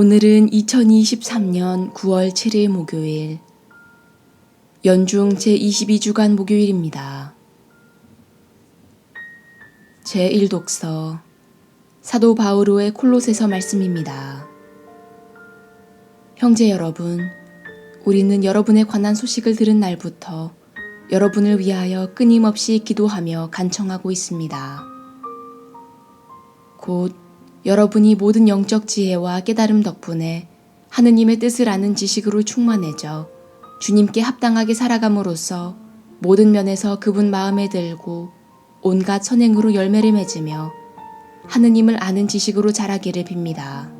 오늘은 2023년 9월 7일 목요일, 연중 제22주간 목요일입니다. 제1독서 사도 바오로의 콜로세서 말씀입니다. 형제 여러분, 우리는 여러분에 관한 소식을 들은 날부터 여러분을 위하여 끊임없이 기도하며 간청하고 있습니다. 곧 여러분이 모든 영적 지혜와 깨달음 덕분에 하느님의 뜻을 아는 지식으로 충만해져 주님께 합당하게 살아감으로써 모든 면에서 그분 마음에 들고 온갖 선행으로 열매를 맺으며 하느님을 아는 지식으로 자라기를 빕니다.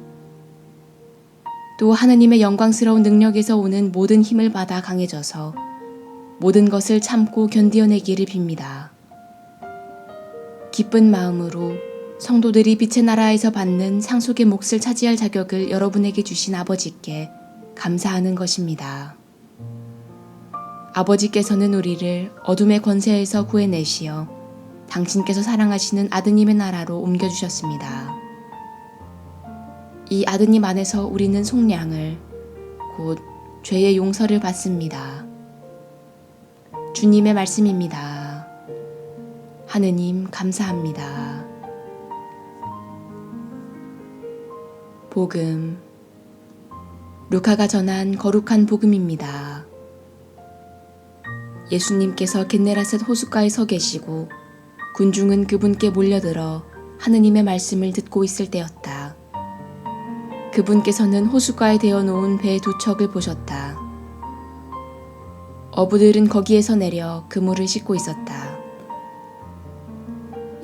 또 하느님의 영광스러운 능력에서 오는 모든 힘을 받아 강해져서 모든 것을 참고 견디어내기를 빕니다. 기쁜 마음으로 성도들이 빛의 나라에서 받는 상속의 몫을 차지할 자격을 여러분에게 주신 아버지께 감사하는 것입니다. 아버지께서는 우리를 어둠의 권세에서 구해내시어 당신께서 사랑하시는 아드님의 나라로 옮겨주셨습니다. 이 아드님 안에서 우리는 속량을 곧 죄의 용서를 받습니다. 주님의 말씀입니다. 하느님 감사합니다. 복음 루카가 전한 거룩한 복음입니다. 예수님께서 겟네라셋 호숫가에 서 계시고 군중은 그분께 몰려들어 하느님의 말씀을 듣고 있을 때였다. 그분께서는 호숫가에 대어 놓은 배 두 척을 보셨다. 어부들은 거기에서 내려 그물을 싣고 있었다.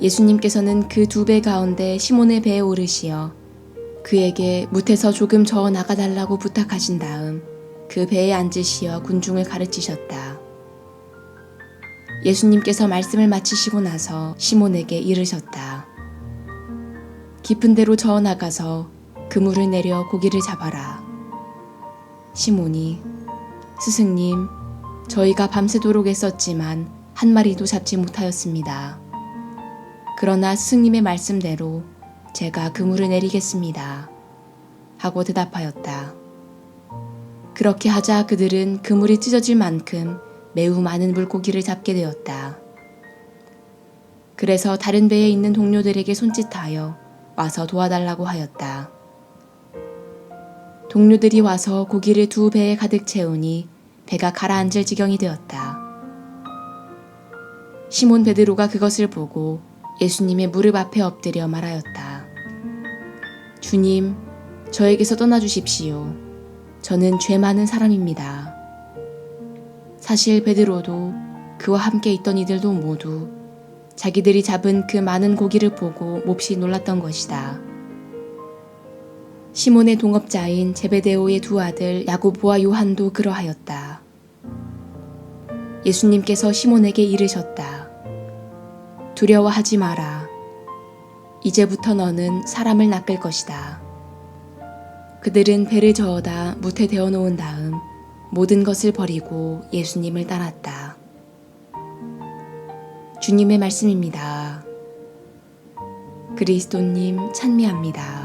예수님께서는 그 두 배 가운데 시몬의 배에 오르시어 그에게 무태서 조금 저어 나가달라고 부탁하신 다음 그 배에 앉으시어 군중을 가르치셨다. 예수님께서 말씀을 마치시고 나서 시몬에게 이르셨다. 깊은 데로 저어 나가서 그물을 내려 고기를 잡아라. 시몬이 스승님, 저희가 밤새도록 애썼지만 한 마리도 잡지 못하였습니다. 그러나 스승님의 말씀대로 제가 그물을 내리겠습니다. 하고 대답하였다. 그렇게 하자 그들은 그물이 찢어질 만큼 매우 많은 물고기를 잡게 되었다. 그래서 다른 배에 있는 동료들에게 손짓하여 와서 도와달라고 하였다. 동료들이 와서 고기를 두 배에 가득 채우니 배가 가라앉을 지경이 되었다. 시몬 베드로가 그것을 보고 예수님의 무릎 앞에 엎드려 말하였다. 주님, 저에게서 떠나주십시오. 저는 죄 많은 사람입니다. 사실 베드로도 그와 함께 있던 이들도 모두 자기들이 잡은 그 많은 고기를 보고 몹시 놀랐던 것이다. 시몬의 동업자인 제베데오의 두 아들 야고보와 요한도 그러하였다. 예수님께서 시몬에게 이르셨다. 두려워하지 마라. 이제부터 너는 사람을 낚을 것이다. 그들은 배를 저어다 무태 되어 놓은 다음 모든 것을 버리고 예수님을 따랐다. 주님의 말씀입니다. 그리스도님 찬미합니다.